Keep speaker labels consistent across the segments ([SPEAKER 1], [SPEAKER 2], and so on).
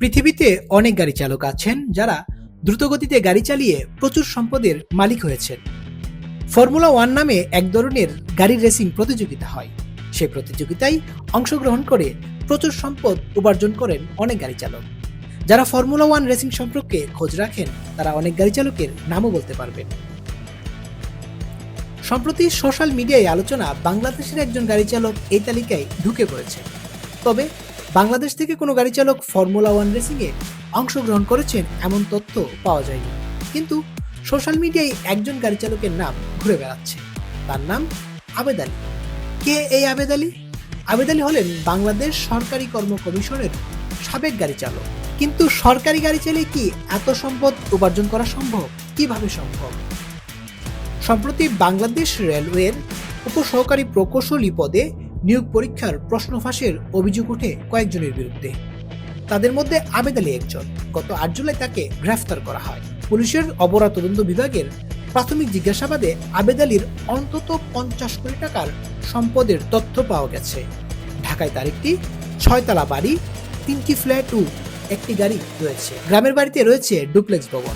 [SPEAKER 1] পৃথিবীতে অনেক গাড়ি চালক আছেন যারা দ্রুতগতিতে গাড়ি চালিয়ে প্রচুর সম্পদের মালিক হয়েছেন। ফর্মুলা ওয়ান নামে এক ধরনের গাড়ির রেসিং প্রতিযোগিতা হয়। সেই প্রতিযোগিতায় অংশগ্রহণ করে প্রচুর সম্পদ উপার্জন করেন অনেক গাড়ি চালক। যারা ফর্মুলা ওয়ান রেসিং সম্পর্কে খোঁজ রাখেন, তারা অনেক গাড়ি চালকের নামও বলতে পারবেন। সম্প্রতি সোশ্যাল মিডিয়ায় আলোচনা বাংলাদেশের একজন গাড়ি চালক এই তালিকায় ঢুকে পড়েছে। তবে বাংলাদেশ থেকে কোনো গাড়ি চালক ফর্মুলা ওয়ান রেসিংয়ে অংশগ্রহণ করেছেন এমন তথ্য পাওয়া যায়নি। কিন্তু সোশ্যাল মিডিয়ায় একজন গাড়ি চালকের নাম ঘুরে বেড়াচ্ছে। তার নাম আবেদ আলী। কে এই আবেদ আলী? আবেদ আলী হলেন বাংলাদেশ সরকারি কর্ম কমিশনের সাবেক গাড়ি চালক কিন্তু সরকারি গাড়ি চালিয়ে কি এত সম্পদ উপার্জন করা সম্ভব? কীভাবে সম্ভব? সম্প্রতি বাংলাদেশ রেলওয়ের উপসহকারী প্রকৌশলী পদে নিয়োগ পরীক্ষার প্রশ্ন ফাঁসের অভিযোগ ওঠে কয়েকজনের বিরুদ্ধে। তাদের মধ্যে আবেদ আলী একজন। গত আট জুলাই তাকে গ্রেফতার করা হয়। পুলিশের অপরাধ তদন্ত বিভাগের প্রাথমিক জিজ্ঞাসাবাদে আবেদ আলীর অন্তত পঞ্চাশ কোটি টাকার সম্পদের তথ্য পাওয়া গেছে। ঢাকায় তার একটি ছয়তলা বাড়ি, তিনটি ফ্ল্যাট ও একটি গাড়ি রয়েছে। গ্রামের বাড়িতে রয়েছে ডুপ্লেক্স ভবন।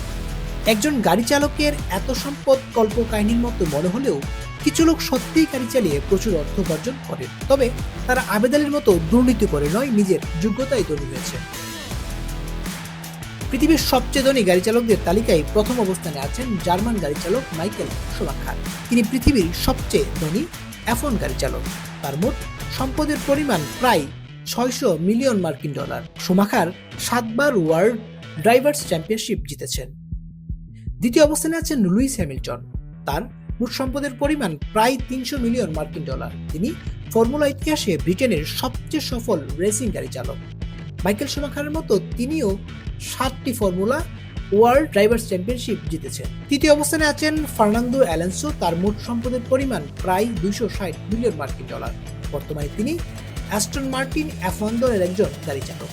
[SPEAKER 1] একজন গাড়ি চালকের এত সম্পদ কল্প কাহিনীর মতো মনে হলেও কিছু লোক সত্যিই গাড়ি চালিয়ে প্রচুর অর্থ উপার্জন করেন তবে তারা আবেদালের মতো দুর্নীতি করে নয়, নিজের যোগ্যতায় ধনী হয়েছে। পৃথিবীর সবচেয়ে ধনী গাড়ি চালকদের তালিকায় প্রথম অবস্থানে আছেন জার্মান গাড়ি চালক মাইকেল সোলাখার তিনি পৃথিবীর সবচেয়ে ধনী এফন গাড়ি চালক। তার মোট সম্পদের পরিমাণ প্রায় ছয়শো মিলিয়ন মার্কিন ডলার। সোমাখার সাতবার ওয়ার্ল্ড ড্রাইভার্স চ্যাম্পিয়নশিপ জিতেছেন। দ্বিতীয় অবস্থানে আছেন লুইস হ্যামিল্টন। তার মোট সম্পদের পরিমাণ প্রায় তিনশো মিলিয়ন মার্কিন ডলার। তিনি ফর্মুলা ইতিহাসে ব্রিটেনের সবচেয়ে সফল রেসিং গাড়ি চালক। মাইকেল সোমাখারের মতো তিনিও সাতটি ফর্মুলা ওয়ার্ল্ড ড্রাইভার্স চ্যাম্পিয়নশিপ জিতেছেন। তৃতীয় অবস্থানে আছেন ফার্নান্দো অ্যালেন্সো। তার মোট সম্পদের পরিমাণ প্রায় দুইশো ষাট মিলিয়ন মার্কিন ডলার। বর্তমানে তিনি অ্যাস্টন মার্টিন দলের একজন গাড়ি চালক।